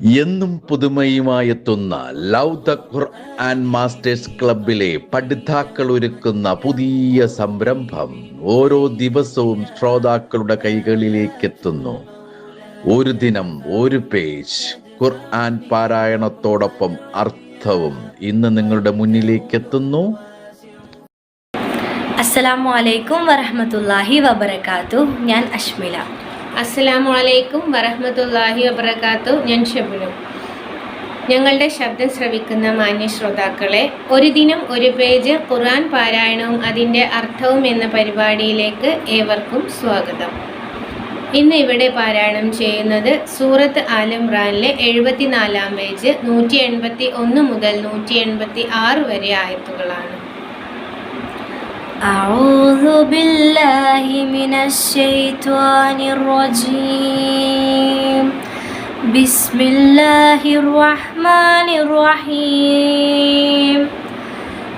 എന്നും പുതുമയുമായെത്തുന്ന love the Quran masters ക്ലബിലെ പഠിതാക്കൾ ഒരുക്കുന്ന പുതിയ സംരംഭം ഓരോ ദിവസവും ശ്രോതാക്കളുടെ കൈകളിലേക്ക് എത്തുന്നു ഒരു ദിനം ഒരു പേജ്. ഖുർആൻ പാരായണത്തോടൊപ്പം അർത്ഥവും ഇന്ന് നിങ്ങളുടെ മുന്നിലേക്ക് എത്തുന്നു അസ്സലാമു അലൈക്കും വറഹമത്തല്ലാഹി വബർക്കാത്തു ഞാൻ അഷ്മില അസ്സലാമു അലൈക്കും വറഹ്മത്തുള്ളാഹി വബർക്കാത്തു ഞാൻ ഷബുലു ഞങ്ങളുടെ ശബ്ദം ശ്രവിക്കുന്ന മാന്യ ശ്രോതാക്കളെ ഒരു ദിനം ഒരു പേജ് ഖുർആൻ പാരായണവും അതിന്റെ അർത്ഥവും എന്ന പരിപാടിയിലേക്ക് ഏവർക്കും സ്വാഗതം. ഇന്ന് ഇവിടെ പാരായണം ചെയ്യുന്നത് സൂറത്ത് ആലംറാനിലെ എഴുപത്തിനാലാം പേജ് നൂറ്റി എൺപത്തി ഒന്ന് മുതൽ നൂറ്റി എൺപത്തി ആറ് വരെ ആയത്തുകളാണ്. أعوذ بالله من الشيطان الرجيم. بسم الله الرحمن الرحيم.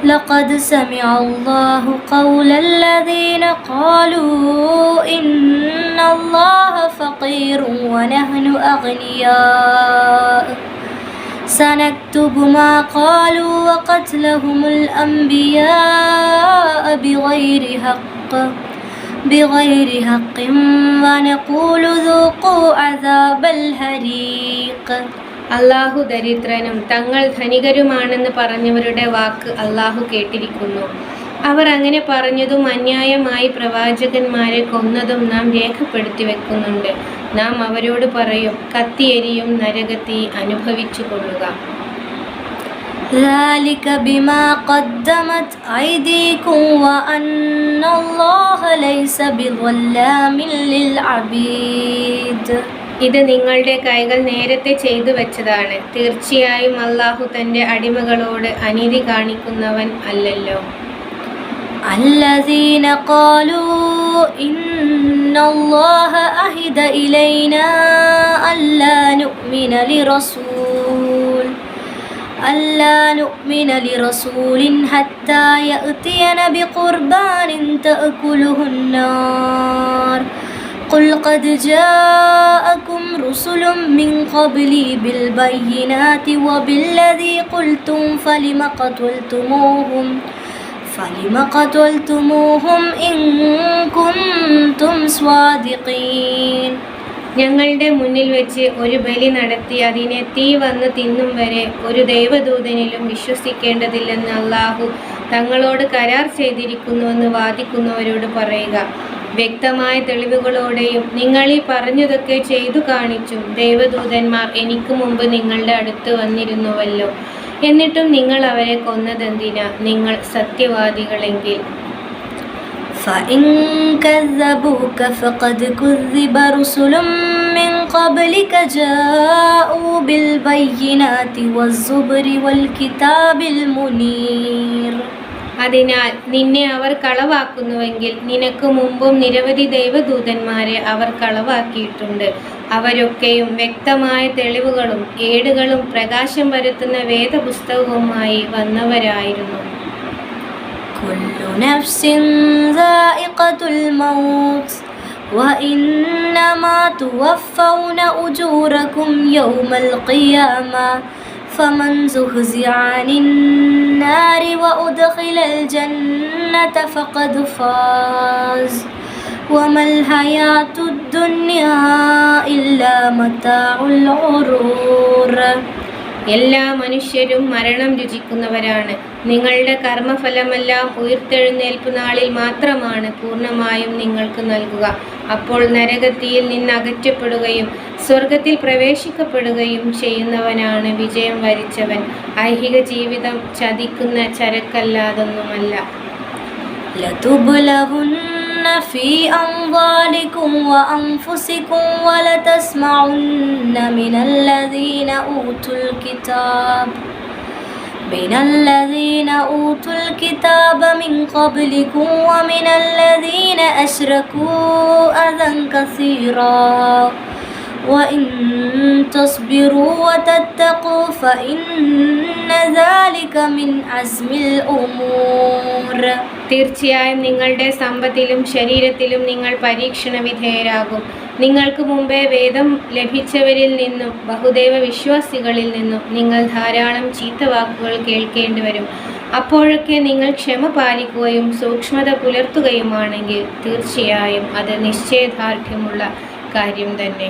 لقد سمع الله قول الذين قالوا إن الله فقير ونحن أغنياء. سنكتب ما قالوا وقتلهم الأنبياء بغير حق بغير حق ونقول ذوقوا عذاب الحريق അള്ളാഹു ദരിദ്രനും തങ്ങൾ ധനികരുമാണെന്ന് പറഞ്ഞവരുടെ വാക്ക് അള്ളാഹു കേട്ടിരിക്കുന്നു അവർ അങ്ങനെ പറഞ്ഞതും അന്യായമായി പ്രവാചകന്മാരെ കൊന്നതും നാം രേഖപ്പെടുത്തി വെക്കുന്നുണ്ട് നാം അവരോട് പറയും കത്തിയെരിയും നരകത്തി അനുഭവിച്ചു കൊള്ളുക ذلك بما قدمت أيديكم وأن الله ليس بظلام للعبيد ഇത് നിങ്ങളുടെ കൈകൾ നേരത്തെ ചെയ്തു വെച്ചതാണ് തീർച്ചയായും അള്ളാഹു തൻ്റെ അടിമകളോട് അനീതി കാണിക്കുന്നവൻ അല്ലല്ലോ الذين قالوا إن الله أهد إلينا ألا نؤمن لرسول ألا نؤمن لرسول حتى يأتينا بقربان تأكله النار. قل قد جاءكم رسل من قبلي بالبينات وبالذي قلتم فلم قتلتموهم؟ فلم قتلتموهم إن كنتم صادقين ഞങ്ങളുടെ മുന്നിൽ വെച്ച് ഒരു ബലി നടത്തി അതിനെ തീ വന്ന് തിന്നും വരെ ഒരു ദൈവദൂതനിലും വിശ്വസിക്കേണ്ടതില്ലെന്ന് അള്ളാഹു തങ്ങളോട് കരാർ ചെയ്തിരിക്കുന്നുവെന്ന് വാദിക്കുന്നവരോട് പറയുക വ്യക്തമായ തെളിവുകളോടെയും നിങ്ങൾ ഈ പറഞ്ഞതൊക്കെ ചെയ്തു കാണിച്ചും ദൈവദൂതന്മാർ എനിക്ക് മുമ്പ് നിങ്ങളുടെ അടുത്ത് വന്നിരുന്നുവല്ലോ എന്നിട്ടും നിങ്ങൾ അവരെ കൊന്നതെന്തിനാ നിങ്ങൾ സത്യവാദികളെങ്കിൽ فإن كذبوك فقد كذب رسل من قبلك جاءوا بالبينات والزبر والكتاب المنير അതിനാൽ നിന്നെ അവർ കളവാക്കുന്നുവെങ്കിൽ നിനക്ക് മുമ്പും നിരവധി ദൈവദൂതന്മാരെ അവർ കളവാക്കിയിട്ടുണ്ട് അവരൊക്കെയും വ്യക്തമായ തെളിവുകളും ഏടുകളും പ്രകാശം വരുത്തുന്ന വേദപുസ്തകവുമായി വന്നവരായിരുന്നു كل نفس ذائقة الموت وإنما توفون أجوركم يوم القيامة فمن زهزع عن النار وأدخل الجنة فقد فاز وما الحياة الدنيا إلا متاع الغرور എല്ലാ മനുഷ്യരും മരണം രുചിക്കുന്നവരാണ് നിങ്ങളുടെ കർമ്മഫലമെല്ലാം ഉയർത്തെഴുന്നേൽപ്പ് നാളിൽ മാത്രമാണ് പൂർണ്ണമായും നിങ്ങൾക്ക് നൽകുക അപ്പോൾ നരകത്തിയിൽ നിന്ന് അകറ്റപ്പെടുകയും സ്വർഗത്തിൽ പ്രവേശിക്കപ്പെടുകയും ചെയ്യുന്നവനാണ് വിജയം വരിച്ചവൻ ഐഹിക ജീവിതം ചതിക്കുന്ന ചരക്കല്ലാതൊന്നുമല്ല لتبلغن في أموالكم وأنفسكم ولتسمعن من الذين أوتوا الكتاب من الذين أوتوا الكتاب من قبلكم ومن الذين أشركوا أذى كثيرا. وإن تصبروا وتتقوا فإن ذلك من عزم الأمور തീർച്ചയായും നിങ്ങളുടെ സമ്പത്തിലും ശരീരത്തിലും നിങ്ങൾ പരീക്ഷണ വിധേയരാകും നിങ്ങൾക്ക് മുമ്പേ വേദം ലഭിച്ചവരിൽ നിന്നും ബഹുദൈവ വിശ്വാസികളിൽ നിന്നും നിങ്ങൾ ധാരാളം ചീത്ത വാക്കുകൾ കേൾക്കേണ്ടി വരും അപ്പോഴൊക്കെ നിങ്ങൾ ക്ഷമ പാലിക്കുകയും സൂക്ഷ്മത പുലർത്തുകയുമാണെങ്കിൽ തീർച്ചയായും അത് നിശ്ചയദാർഢ്യമുള്ള കാര്യം തന്നെ